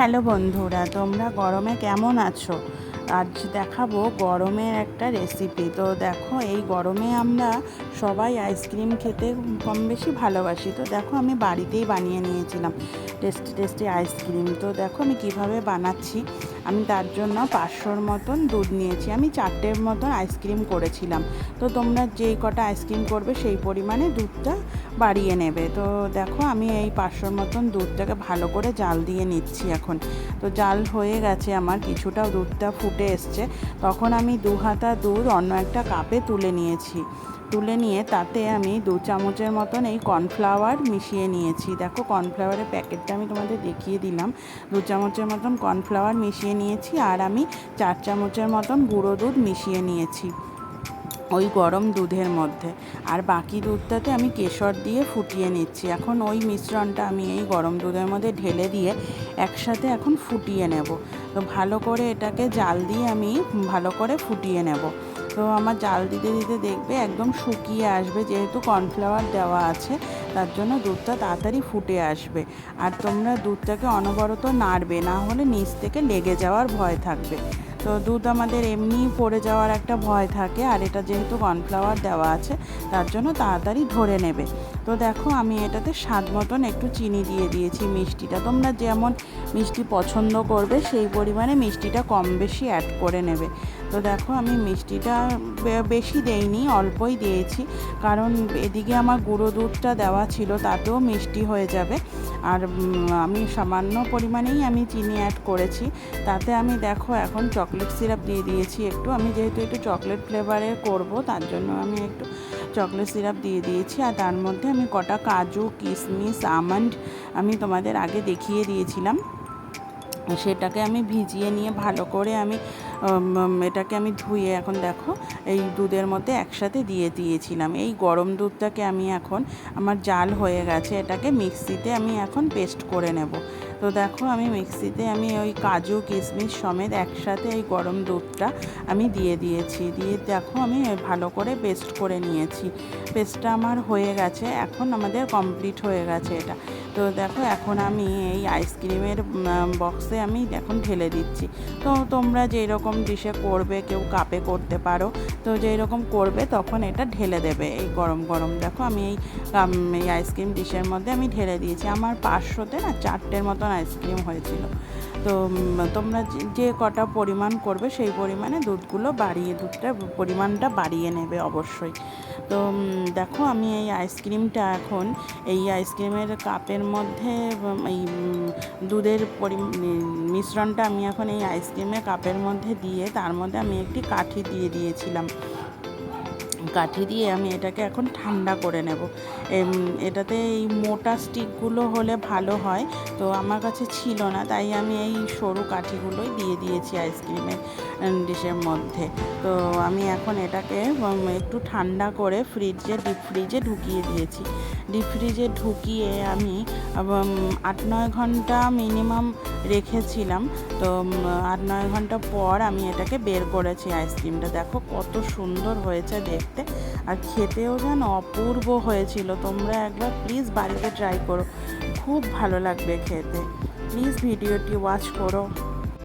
Hello বন্ধুরা, তোমরা গরমে কেমন আছো? আজ দেখাবো গরমের একটা রেসিপি তো দেখো, এই গরমে আমরা সবাই আইসক্রিম খেতে কম বেশি ভালোবাসি। তো দেখো আমি বাড়িতেই বানিয়ে নিয়েছিলাম টেস্টি টেস্টি আইসক্রিম। তো দেখো আমি কীভাবে বানাচ্ছি, আমি তার জন্য পাঁচশোর মতন দুধ নিয়েছি। আমি চারটের মতন আইসক্রিম করেছিলাম। তো তোমরা যেই কটা আইসক্রিম করবে সেই পরিমাণে দুধটা বাড়িয়ে নেবে। তো দেখো আমি এই পাঁচশোর মতন দুধটাকে ভালো করে জাল দিয়ে নিচ্ছি এখন। তো জাল হয়ে গেছে আমার কিছুটা দুধটা ফুটে এসছে। তখন আমি দু হাতা দুধ অন্য একটা কাপে তুলে নিয়েছি। তুলে নিয়ে তাতে আমি দু চামচের মতন এই কর্নফ্লাওয়ার মিশিয়ে নিয়েছি। দেখো কর্নফ্লাওয়ারের প্যাকেটটা আমি তোমাদের দেখিয়ে দিলাম। দু চামচের মতন কর্নফ্লাওয়ার মিশিয়ে নিয়েছি আর আমি চার চামচের মতন গুঁড়ো দুধ মিশিয়ে নিয়েছি ওই গরম দুধের মধ্যে। আর বাকি দুধটাতে আমি কেশর দিয়ে ফুটিয়ে নিচ্ছি। এখন ওই মিশ্রণটা আমি এই গরম দুধের মধ্যে ঢেলে দিয়ে একসাথে এখন ফুটিয়ে নেব। তো ভালো করে এটাকে জাল দিয়ে আমি ভালো করে ফুটিয়ে নেব। তো আমার জাল দিতে দিতে দেখবে একদম শুকিয়ে আসবে, যেহেতু কর্নফ্লাওয়ার দেওয়া আছে, তার জন্য দুধটা তাড়াতাড়ি ফুটে আসবে। আর তোমরা দুধটাকে অনবরত নাড়বে, না হলে নিচ থেকে লেগে যাওয়ার ভয় থাকবে। তো দুধ আমাদের এমনি পড়ে যাওয়ার একটা ভয় থাকে, আর এটা যেহেতু কর্নফ্লাওয়ার দেওয়া আছে, তার জন্য তাড়াতাড়ি ধরে নেবে। তো দেখো আমি এটাতে স্বাদ মতন একটু চিনি দিয়ে দিয়েছি মিষ্টিটা। তোমরা যেমন মিষ্টি পছন্দ করবে, সেই পরিমাণে মিষ্টিটা কম বেশি অ্যাড করে নেবে। তো দেখো, আমি মিষ্টিটা বেশি দেইনি, অল্পই দিয়েছি। কারণ এদিকে আমার গুঁড়ো দুধটা দেওয়া ছিল, তাতেও মিষ্টি হয়ে যাবে। আর আমি সামান্য পরিমাণেই আমি চিনি অ্যাড করেছি। তাতে আমি দেখো, এখন চকলেট সিরাপ দিয়ে দিয়েছি একটু। আমি যেহেতু একটু চকলেট ফ্লেভারের করব, তার জন্য আমি একটু চকলেট সিরাপ দিয়ে দিয়েছি। আর তার মধ্যে আমি কটা কাজু কিশমিশ আমন্ড আমি তোমাদের আগে দেখিয়ে দিয়েছিলাম। সেটাকে আমি ভিজিয়ে নিয়ে ভালো করে আমি এটাকে আমি ধুয়ে এখন দেখো, এই দুধের মধ্যে একসাথে দিয়ে দিয়েছিলাম। এই গরম দুধটাকে আমি এখন, আমার জাল হয়ে গেছে, এটাকে মিক্সিতে আমি এখন পেস্ট করে নেব। তো দেখো আমি মিক্সিতে আমি ওই কাজু, কিশমিশ সমেত একসাথে এই গরম দুধটা আমি দিয়ে দিয়েছি। দিয়ে দেখো আমি ভালো করে পেস্ট করে নিয়েছি। পেস্টটা আমার হয়ে গেছে, এখন আমাদের কমপ্লিট হয়ে গেছে এটা। তো দেখো, এখন আমি এই আইসক্রিমের বক্সে আমি এখন ঢেলে দিচ্ছি। তো তোমরা যেই রকম ডিশে করবে, কেউ কাপে করতে পারো, তো যেই রকম করবে তখন এটা ঢেলে দেবে এই গরম গরম। দেখো, আমি এই এই আইসক্রিম ডিশের মধ্যে আমি ঢেলে দিয়েছি। আমার পাঁচশোতে না চারটের মতন আইসক্রিম হয়েছিল। তো তোমরা যে কটা পরিমাণ করবে সেই পরিমাণে দুধগুলো বাড়িয়ে দুধটা পরিমাণটা বাড়িয়ে নেবে অবশ্যই। তো দেখো আমি এই আইসক্রিমটা এখন, এই আইসক্রিমের কাপের মধ্যে এই দুধের পরি মিশ্রণটা আমি এখন এই আইসক্রিমের কাপের মধ্যে দিয়ে, তার মধ্যে আমি একটি কাঠি দিয়ে দিয়েছিলাম। কাঠি দিয়ে আমি এটাকে এখন ঠান্ডা করে নেব। এটাতে এই মোটা স্টিকগুলো হলে ভালো হয়। তো আমার কাছে ছিল না, তাই আমি এই সরু কাঠিগুলোই দিয়ে দিয়েছি আইসক্রিমের ডিশের মধ্যে। তো আমি এখন এটাকে একটু ঠান্ডা করে ফ্রিজে, ডিপ ফ্রিজে ঢুকিয়ে দিয়েছি। ডিপ ফ্রিজে ঢুকিয়ে আমি আট নয় ঘণ্টা মিনিমাম রেখেছিলাম। তো আট নয় ঘণ্টা পর আমি এটাকে বের করেছি আইসক্রিমটা। দেখো কত সুন্দর হয়েছে দেখতে। আর খেতেও যেন অপূর্ব হয়েছিল। তোমরা একবার প্লিজ বাড়িতে ট্রাই করো। খুব ভালো লাগবে খেতে। প্লিজ ভিডিওটি ওয়াচ করো।